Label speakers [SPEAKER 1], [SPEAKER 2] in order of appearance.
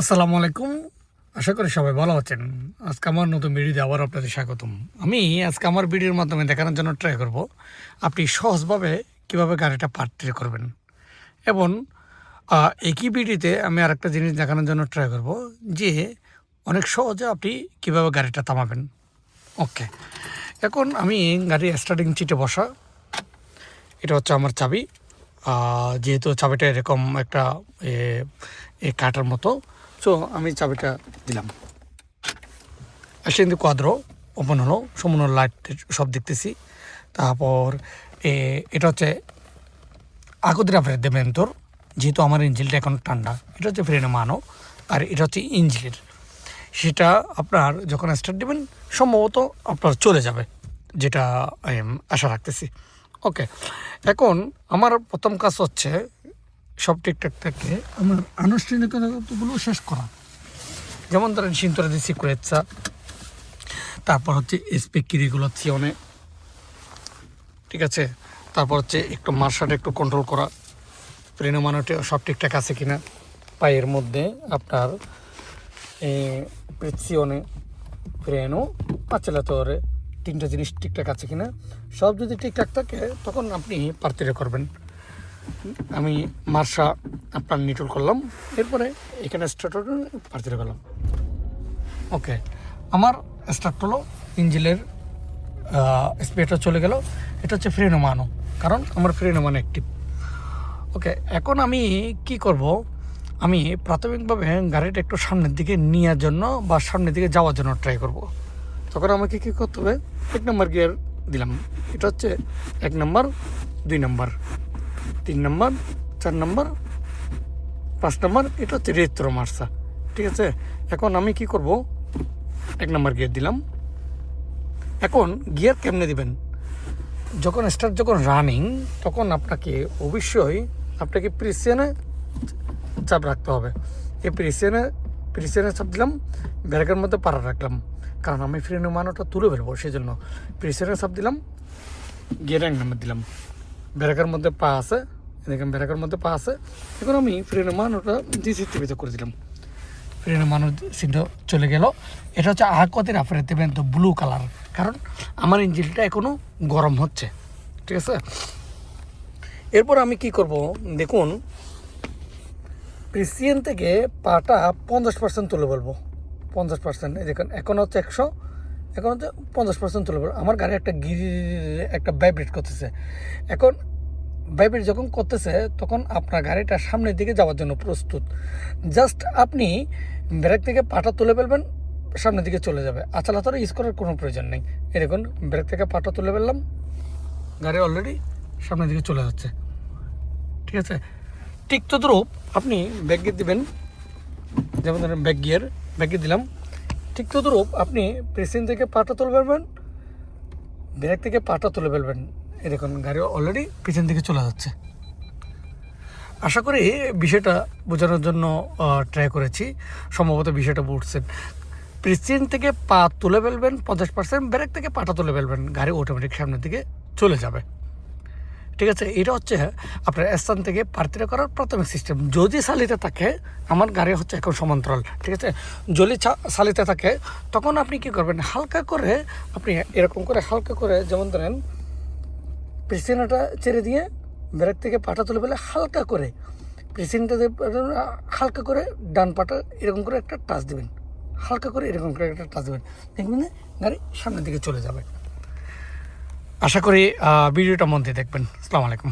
[SPEAKER 1] আসসালামু আলাইকুম। আশা করি সবাই ভালো আছেন। আজকে আমার নতুন ভিডিওতে আবার আপনাদের স্বাগতম। আমি আজকে আমার ভিডিওর মাধ্যমে দেখানোর জন্য ট্রাই করব আপনি সহজভাবে কীভাবে গাড়িটা পার্টি করবেন। এবং একই ভিডিওতে আমি আরেকটা জিনিস দেখানোর জন্য ট্রাই করব যে অনেক সহজে আপনি কীভাবে গাড়িটা থামাবেন। ওকে। এখন আমি গাড়ি স্টার্টিং চিটে বসা। এটা হচ্ছে আমার চাবি। যেহেতু চাবিটা এরকম একটা এ, এ কাটার মতো সো আমি চাবিটা দিলাম। আসলে কোয়াদ্র ওপেন হলো সম্পূর্ণ লাইট সব দেখতেছি। তারপর এ, এটা হচ্ছে আগুদিরা ফেরত দেবেন তোর যেহেতু আমার ইঞ্জিলটা এখন ঠান্ডা। এটা হচ্ছে ফ্রেনে মানো আর এটা হচ্ছে ইঞ্জিনের। সেটা আপনার যখন স্টার্ট দেবেন সম্ভবত আপনার চলে যাবে যেটা আশা রাখতেছি। ওকে এখন আমার প্রথম কাজ হচ্ছে সব ঠিকঠাক থাকে, আমার আনুষ্ঠানিকতাগুলো শেষ করা। যেমন ধরেন সিন্তরা দি সিকুরেটসা তারপর হচ্ছে স্পেকিরিগুলো থিওনে ঠিক আছে? তারপর হচ্ছে একটু মার্শাটা একটু কন্ট্রোল করা ফ্রেনো মানোটে সব ঠিকঠাক আছে কিনা, পায়ের মধ্যে আপনার প্রেসিওনে ফ্রেনো পাচেলাতরে তিনটা জিনিস ঠিকঠাক আছে কিনা, সব যদি ঠিকঠাক থাকে, তখন আপনি পার্তিরে করবেন। আমি মার্শা আপনার নিটল করলাম। এরপরে এখানে স্টার্ট পার্তিরে করলাম ওকে আমার স্টার্ট হলো ইঞ্জিলের স্পিডটা চলে গেল। এটা হচ্ছে ফ্রেনো মানো কারণ আমার ফ্রেনো মান অ্যাক্টিভ ওকে এখন আমি কি করব? আমি প্রাথমিকভাবে গাড়িটা একটু সামনের দিকে নেওয়ার জন্য বা সামনের দিকে যাওয়ার জন্য ট্রাই করব। তখন আমাকে কী করতে হবে? এক নম্বর গিয়ার দিলাম। এটা হচ্ছে এক নম্বর দুই নম্বর তিন নম্বর, চার নম্বর, পাঁচ নম্বর, এটা হচ্ছে রেত্র মার্সা। ঠিক আছে? এখন আমি কি করব? এক নম্বর গিয়ার দিলাম। এখন গিয়ার কেমনে দিবেন? যখন স্টার্ট যখন রানিং তখন আপনাকে অবশ্যই আপনাকে প্রিসিয়ানে চাপ রাখতে হবে। এই প্রিসিয়ানে প্রিসিয়ানে চাপ দিলাম ব্যারেকের মধ্যে পাড়া রাখলাম। কারণ আমি ফ্রেনের মানোটা তুলে ফেলব সেই জন্য প্রিসিয়ানে চাপ দিলাম, গিয়ার এক নম্বর দিলাম। ব্যারেকের মধ্যে পা আছে দেখেন ব্যারেকের মধ্যে পা আছে। এখন আমি ফ্রেনের মানোটা ডিসিটিভিতে করে দিলাম। ফ্রেনের মানুষ সিনটা চলে গেল। এটা হচ্ছে আহাকতের আপনার দেবেন? তো ব্লু কালার কারণ আমার ইঞ্জিনটা এখনও গরম হচ্ছে। ঠিক আছে? এরপর আমি কি করব? দেখুন প্রিসিয়ান থেকে পাটা পঞ্চাশ পার্সেন্ট তুলে বলব। পঞ্চাশ পার্সেন্ট দেখুন, এখন হচ্ছে একশো, এখন হচ্ছে পঞ্চাশ পার্সেন্ট তুলে বলব। আমার গাড়ি একটা গিরি একটা ভাইব্রেট করতেছে। এখন ভাইব্রেট যখন করতেছে, তখন আপনার গাড়িটা সামনের দিকে যাওয়ার জন্য প্রস্তুত। জাস্ট আপনি ব্রেক থেকে পাটা তুলে ফেলবেন, সামনের দিকে চলে যাবে। আচালা তোরা ইউজ করার কোনো প্রয়োজন নেই। দেখুন, ব্রেক থেকে পাটা তুলে ফেললাম। গাড়ি অলরেডি সামনের দিকে চলে যাচ্ছে। ঠিক আছে? ঠিক তদ্রূপ আপনি ব্যাগ গিয়ে দেবেন। যেমন ধরেন ব্যাগ গিয়ার, ব্যাগ গিয়ে দিলাম। ঠিক তদ্রূপ আপনি প্রেসিন থেকে পাটা তুলে ফেলবেন, ব্রেক থেকে পাটা তুলে ফেলবেন। দেখুন গাড়ি অলরেডি পিছন দিকে চলে যাচ্ছে। আশা করি বিষয়টা বোঝানোর জন্য ট্রাই করেছি। সম্ভবত বিষয়টা বুঝছেন। প্রেসিন থেকে পা তুলে ফেলবেন, পঞ্চাশ পার্সেন্ট ব্রেক থেকে পাটা তুলে ফেলবেন, গাড়ি অটোমেটিক সামনের দিকে চলে যাবে। ঠিক আছে? এটা হচ্ছে আপনার স্থান থেকে প্রার্থীরা করার প্রাথমিক সিস্টেম যদি সালিতে থাকে, আমার গাড়ি হচ্ছে এখন সমান্তরাল। ঠিক আছে? যদি সালিতে থাকে, তখন আপনি কি করবেন? হালকা করে আপনি এরকম করে হালকা করে, যেমন ধরেন প্রেসিনাটা ছেড়ে দিয়ে ব্রেক থেকে পাটা তুলে ফেলে হালকা করে প্রেসিনটা হালকা করে ডান পাটা এরকম করে একটা টাচ দেবেন। হালকা করে এরকম করে একটা টাচ দেবেন। দেখবেন গাড়ি সামনের দিকে চলে যাবে। আশা করি ভিডিওটা মন দিয়ে দেখবেন। আসসালামু আলাইকুম।